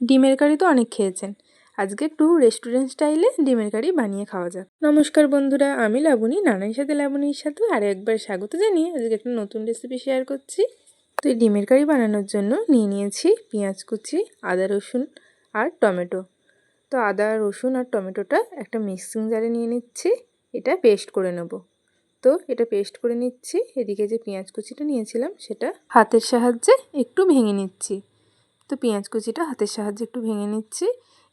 ডিমের কারি তো অনেক খেয়েছেন। আজকে একটু রেস্টুরেন্ট স্টাইলে ডিমের কারি বানিয়ে খাওয়া যাক। নমস্কার বন্ধুরা, আমি লাবণী, নানার সাথে লাবণীর সাথে আরও একবার স্বাগত জানিয়ে আজকে একটা নতুন রেসিপি শেয়ার করছি। তো এই ডিমের কারি বানানোর জন্য নিয়ে নিয়েছি পেঁয়াজ কুচি, আদা রসুন আর টমেটো। তো আদা, রসুন আর টমেটোটা একটা মিক্সিং জারে নিয়ে নিচ্ছি, এটা পেস্ট করে নেব। তো এটা পেস্ট করে নিচ্ছি, এদিকে যে পেঁয়াজ কুচিটা নিয়েছিলাম, সেটা হাতের সাহায্যে একটু ভেঙে নিচ্ছি। তো পেঁয়াজ কুচিটা হাতের সাহায্যে একটু ভেঙে নিচ্ছি।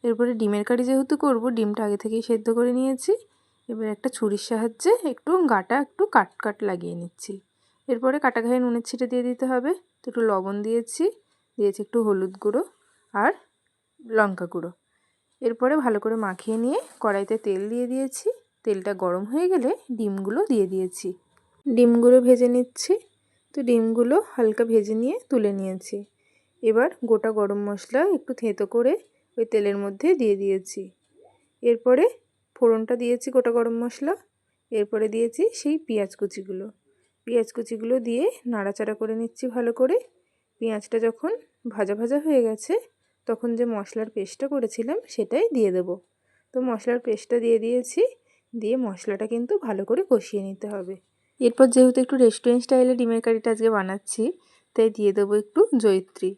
এরপরে ডিমের কারি যেহেতু করব, ডিমটা আগে থেকেই সেদ্ধ করে নিয়েছি। এবার একটা ছুরির সাহায্যে একটু গাটা একটু কাট কাট লাগিয়ে নিচ্ছি। এরপরে কাটা ঘায়ে নুনের ছিটে দিয়ে দিতে হবে। তো একটু লবণ দিয়েছি দিয়েছি একটু হলুদ গুঁড়ো আর লঙ্কা গুঁড়ো। এরপরে ভালো করে মাখিয়ে নিয়ে কড়াইতে তেল দিয়ে দিয়েছি। তেলটা গরম হয়ে গেলে ডিমগুলো দিয়ে দিয়েছি। ডিমগুলো ভেজে নিচ্ছি। তো ডিমগুলো হালকা ভেজে নিয়ে তুলে নিয়েছি। এবার গোটা গরম মশলা একটু থেঁতো করে ওই তেলের মধ্যে দিয়ে দিয়েছি। এরপরে ফোড়নটা দিয়েছি গোটা গরম মশলা। এরপরে দিয়েছি সেই পেঁয়াজ কুচিগুলো। পেঁয়াজ কুচিগুলো দিয়ে নাড়াচাড়া করে নিচ্ছি ভালো করে। পেঁয়াজটা যখন ভাজা ভাজা হয়ে গেছে, তখন যে মশলার পেস্টটা করেছিলাম সেটাই দিয়ে দেব। তো মশলার পেস্টটা দিয়ে দিয়েছি, দিয়ে মশলাটা কিন্তু ভালো করে কষিয়ে নিতে হবে। এরপর যেহেতু একটু রেস্টুরেন্ট স্টাইলে ডিমের কারিটা আজকে বানাচ্ছি, তাই দিয়ে দেবো একটু জৈত্রী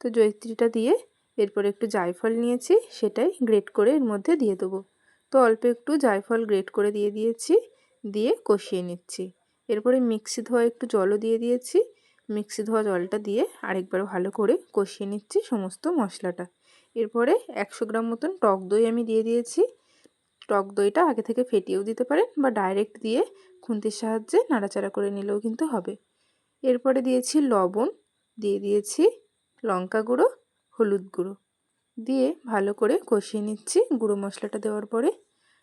তো জৈত্রীটা দিয়ে এরপর একটু জায়ফল নিয়েছি, সেটাই গ্রেট করে এর মধ্যে দিয়ে দেবো। তো অল্প একটু জায়ফল গ্রেট করে দিয়ে দিয়েছি, দিয়ে কষিয়ে নিচ্ছি। এরপরে মিক্সি ধোয়া একটু জলও দিয়ে দিয়েছি মিক্সি ধোয়া জলটা দিয়ে আরেকবার ভালো করে কষিয়ে নিচ্ছি সমস্ত মশলাটা। এরপরে একশো গ্রাম মতন টক দই আমি দিয়ে দিয়েছি। টক দইটা আগে থেকে ফেটিয়েও দিতে পারেন বা ডাইরেক্ট দিয়ে খুন্তির সাহায্যে নাড়াচাড়া করে নিলেও কিন্তু হবে। এরপরে দিয়েছি লবণ, দিয়ে দিয়েছি লঙ্কা গুঁড়ো, হলুদ গুঁড়ো। দিয়ে ভালো করে কষিয়ে নিচ্ছি গুঁড়ো মশলাটা দেওয়ার পরে।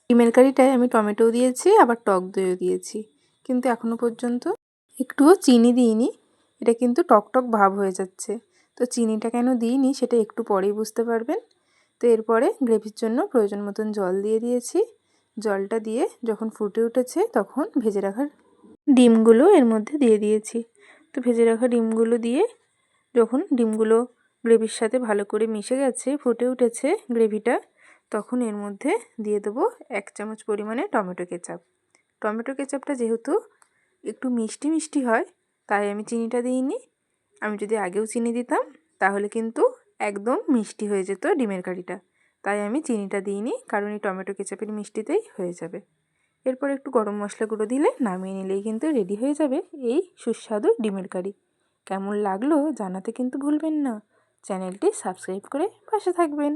ডিমের কারিটায় আমি টমেটোও দিয়েছি, আবার টক দইও দিয়েছি। কিন্তু এখনও পর্যন্ত একটুও চিনি দিইনি। এটা কিন্তু টক টক ভাব হয়ে যাচ্ছে। তো চিনিটা কেন দিইনি সেটা একটু পরেই বুঝতে পারবেন। তো এরপরে গ্রেভির জন্য প্রয়োজন মতন জল দিয়ে দিয়েছি। জলটা দিয়ে যখন ফুটে উঠেছে তখন ভেজে রাখার ডিমগুলো এর মধ্যে দিয়ে দিয়েছি। তো ভেজে রাখা ডিমগুলো দিয়ে যখন ডিমগুলো গ্রেভির সাথে ভালো করে মিশে গেছে, ফুটে উঠেছে গ্রেভিটা, তখন এর মধ্যে দিয়ে দেবো এক চামচ পরিমাণে টমেটো কেচাপ। টমেটো কেচাপটা যেহেতু একটু মিষ্টি মিষ্টি হয়, তাই আমি চিনিটা দিইনি। আমি যদি আগেও চিনি দিতাম, তাহলে কিন্তু একদম মিষ্টি হয়ে যেত ডিমের কারিটা। তাই আমি চিনিটা দিইনি, কারণ এই টমেটো কেচাপের মিষ্টিতেই হয়ে যাবে। এরপর একটু গরম মশলা গুঁড়ো দিলে নামিয়ে নিলেই কিন্তু রেডি হয়ে যাবে এই সুস্বাদু ডিমের কারি। কেমন লাগল জানাতে কিন্তু ভুলবেন না। চ্যানেলটি সাবস্ক্রাইব করে পাশে থাকবেন।